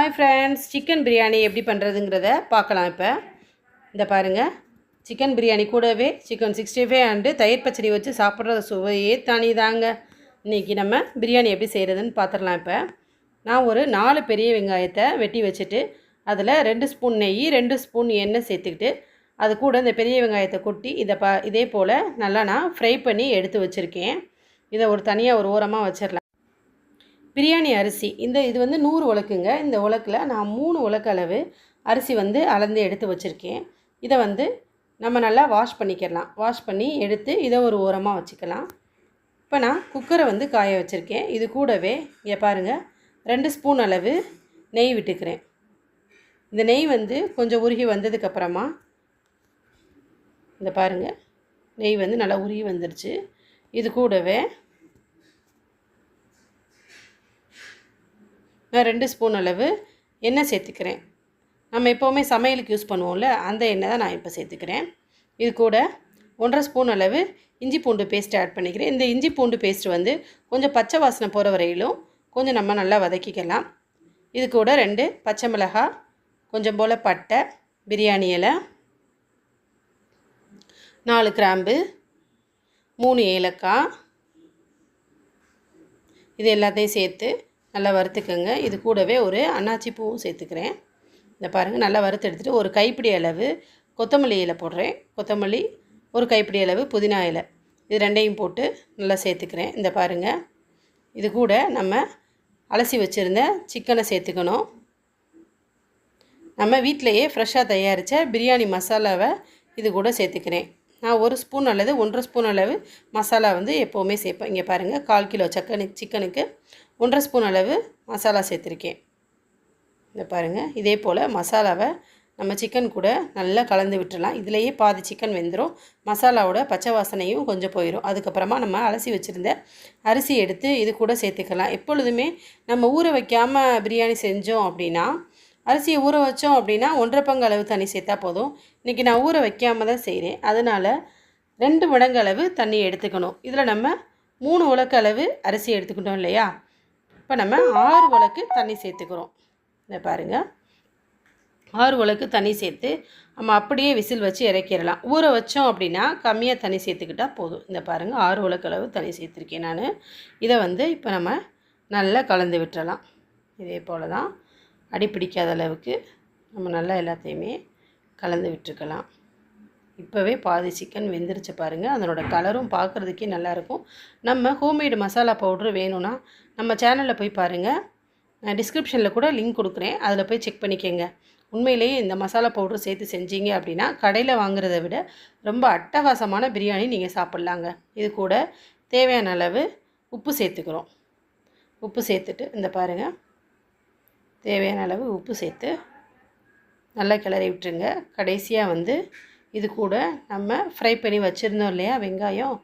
Hi friends chicken biryani எப்படி பண்ணுறதுங்கிறத பார்க்கலாம் இப்போ. இந்த பாருங்கள் சிக்கன் பிரியாணி கூடவே சிக்கன் சிக்ஸ்டி ஃபைவ் அண்டு தயிர் பச்சடி வச்சு சாப்பிட்ற சுவையே தனி தாங்க இன்றைக்கி நம்ம பிரியாணி எப்படி செய்கிறதுன்னு பார்த்துடலாம் இப்போ. நான் ஒரு நாலு பெரிய வெங்காயத்தை வெட்டி வச்சுட்டு அதில் ரெண்டு ஸ்பூன் நெய் ரெண்டு ஸ்பூன் எண்ணெய் சேர்த்துக்கிட்டு அது கூட இந்த பெரிய வெங்காயத்தை கொட்டி இதை ப இதே போல் நல்லா நான் ஃப்ரை பண்ணி எடுத்து வச்சுருக்கேன். இதை ஒரு தனியாக ஒரு ஓரமாக வச்சிடலாம். பிரியாணி அரிசி. இந்த இது வந்து நூறு உலக்குங்க. இந்த உலக்கில் நான் மூணு உலக்கு அளவு அரிசி வந்து அளந்து எடுத்து வச்சுருக்கேன். இதை வந்து நம்ம நல்லா வாஷ் பண்ணிக்கலாம். வாஷ் பண்ணி எடுத்து இதை ஒரு ஓரமாக வச்சுக்கலாம். இப்போ நான் குக்கரை வந்து காய வச்சுருக்கேன். இது கூடவே இங்கே பாருங்கள் ரெண்டு ஸ்பூன் அளவு நெய் விட்டுக்கிறேன். இந்த நெய் வந்து கொஞ்சம் உருகி வந்ததுக்கப்புறமா இந்த பாருங்கள் நெய் வந்து நல்லா உருகி வந்துருச்சு. இது கூடவே நான் ரெண்டு ஸ்பூன் அளவு எண்ணெய் சேர்த்துக்கிறேன். நம்ம எப்போவுமே சமையலுக்கு யூஸ் பண்ணுவோம்ல அந்த எண்ணெய் தான் நான் இப்போ சேர்த்துக்கிறேன். இது கூட ஒன்றரை ஸ்பூன் அளவு இஞ்சி பூண்டு பேஸ்ட் ஆட் பண்ணிக்கிறேன். இந்த இஞ்சி பூண்டு பேஸ்ட் வந்து கொஞ்சம் பச்சை வாசனை போகிற வரையிலும் கொஞ்சம் நம்ம நல்லா வதக்கிக்கலாம். இது கூட ரெண்டு பச்சை மிளகாய் கொஞ்சம் போல் பட்டை பிரியாணி இலை நாலு கிராம்பு மூணு ஏலக்காய் இது எல்லாத்தையும் சேர்த்து நல்லா வறுத்துக்கோங்க. இது கூடவே ஒரு அன்னாச்சி பூவும் சேர்த்துக்கிறேன். இந்த பாருங்கள் நல்லா வறுத்து எடுத்துகிட்டு ஒரு கைப்பிடி அளவு கொத்தமல்லி இலை போடுறேன். கொத்தமல்லி ஒரு கைப்பிடி அளவு புதினா இலை. இது ரெண்டையும் போட்டு நல்லா சேர்த்துக்கிறேன். இந்த பாருங்கள் இது கூட நம்ம அலசி வச்சுருந்த சிக்கனை சேர்த்துக்கணும். நம்ம வீட்டிலையே ஃப்ரெஷ்ஷாக தயாரித்த பிரியாணி மசாலாவை இது கூட சேர்த்துக்கிறேன். நான் ஒரு ஸ்பூன் அல்லது ஒன்றரை ஸ்பூன் அளவு மசாலா வந்து எப்போவுமே சேர்ப்பேன். இங்கே பாருங்கள் கால் கிலோ சக்கனு சிக்கனுக்கு ஒன்றரை ஸ்பூன் அளவு மசாலா சேர்த்துருக்கேன். இந்த பாருங்கள் இதே போல் மசாலாவை நம்ம சிக்கன் கூட நல்லா கலந்து விட்டுடலாம் இதிலையே பாதி சிக்கன் வெந்துடும் மசாலாவோட பச்சை வாசனையும் கொஞ்சம் போயிடும் அதுக்கப்புறமா நம்ம அலசி வச்சுருந்த அரிசி எடுத்து இது கூட சேர்த்துக்கலாம். எப்பொழுதுமே நம்ம ஊற வைக்காமல் பிரியாணி செஞ்சோம் அப்படின்னா அரிசியை ஊற வச்சோம் அப்படின்னா ஒன்றரை பங்கு அளவு தண்ணி சேர்த்தா போதும். இன்றைக்கி நான் ஊற வைக்காமல் தான் செய்கிறேன் அதனால் ரெண்டு மடங்கு அளவு தண்ணி எடுத்துக்கணும். இதில் நம்ம மூணு உலக்க அளவு அரிசி எடுத்துக்கிட்டோம் இல்லையா? இப்போ நம்ம ஆறு வழக்கு தண்ணி சேர்த்துக்கிறோம். இதை பாருங்கள் ஆறு வழக்கு தண்ணி சேர்த்து நம்ம அப்படியே விசில் வச்சு இறக்கிடலாம். ஊற வச்சோம் அப்படின்னா கம்மியாக தண்ணி சேர்த்துக்கிட்டால் போதும். இந்த பாருங்கள் ஆறு வழக்கு அளவு தண்ணி சேர்த்துருக்கேன் நான். இதை வந்து இப்போ நம்ம நல்லா கலந்து விட்டுறலாம். இதே போல் தான் அடி பிடிக்காத அளவுக்கு நம்ம நல்லா எல்லாத்தையுமே கலந்து விட்டுருக்கலாம் இப்போவே பாதி சிக்கன் வெந்துருச்சு பாருங்கள் அதனோட கலரும் பார்க்குறதுக்கே நல்லாயிருக்கும் நம்ம ஹோம்மேடு மசாலா பவுட்ரு வேணும்னா நம்ம சேனலில் போய் பாருங்கள் நான் டிஸ்கிரிப்ஷனில் கூட லிங்க் கொடுக்குறேன். அதில் போய் செக் பண்ணிக்கோங்க. உண்மையிலேயே இந்த மசாலா பவுட்ரு சேர்த்து செஞ்சீங்க அப்படின்னா கடையில் வாங்குறத விட ரொம்ப அட்டகாசமான பிரியாணி நீங்கள் சாப்பிட்லாங்க. இது கூட தேவையான அளவு உப்பு சேர்த்துக்கிறோம். உப்பு சேர்த்துட்டு இந்த பாருங்கள் தேவையான அளவு உப்பு சேர்த்து நல்லா கிளறி விட்டுருங்க. கடைசியாக வந்து இது கூட நம்ம ஃப்ரை பண்ணி வச்சுருந்தோம் இல்லையா வெங்காயம்.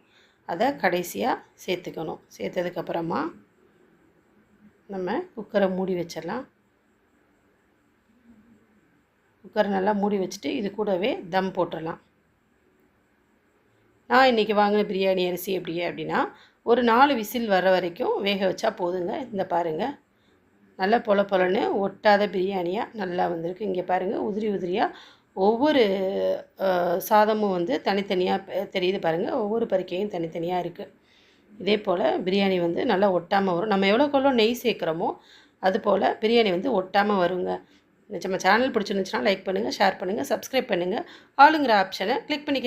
அதை கடைசியாக சேர்த்துக்கணும். சேர்த்ததுக்கப்புறமா நம்ம குக்கரை மூடி வச்சிடலாம். குக்கரை நல்லா மூடி வச்சுட்டு இது கூடவே தம் போட்டுடலாம். நான் இன்றைக்கி வாங்கின பிரியாணி அரிசி எப்படி அப்படின்னா ஒரு நாலு விசில் வர வரைக்கும் வேக வச்சா போதுங்க. இந்த பாருங்கள் நல்லா பொல பொலன்னு ஒட்டாத பிரியாணியாக நல்லா வந்திருக்கு. இங்கே பாருங்கள் உதிரி உதிரியாக ஒவ்வொரு சாதமும் வந்து தனித்தனியாக தெரியுது பாருங்கள் ஒவ்வொரு பருக்கையும் தனித்தனியாக இருக்குது இதே போல் பிரியாணி வந்து நல்லா ஒட்டாமல் வரும். நம்ம எவ்வளோக்கு எவ்வளோ நெய் சேர்க்குறோமோ அது போல் பிரியாணி வந்து ஒட்டாமல் வருங்க. நம்ம சேனல் பிடிச்சிருந்துச்சுன்னா லைக் பண்ணுங்கள் ஷேர் பண்ணுங்கள் சப்ஸ்கிரைப் பண்ணுங்கள் ஆளுங்கிற ஆப்ஷனை கிளிக் பண்ணிக்க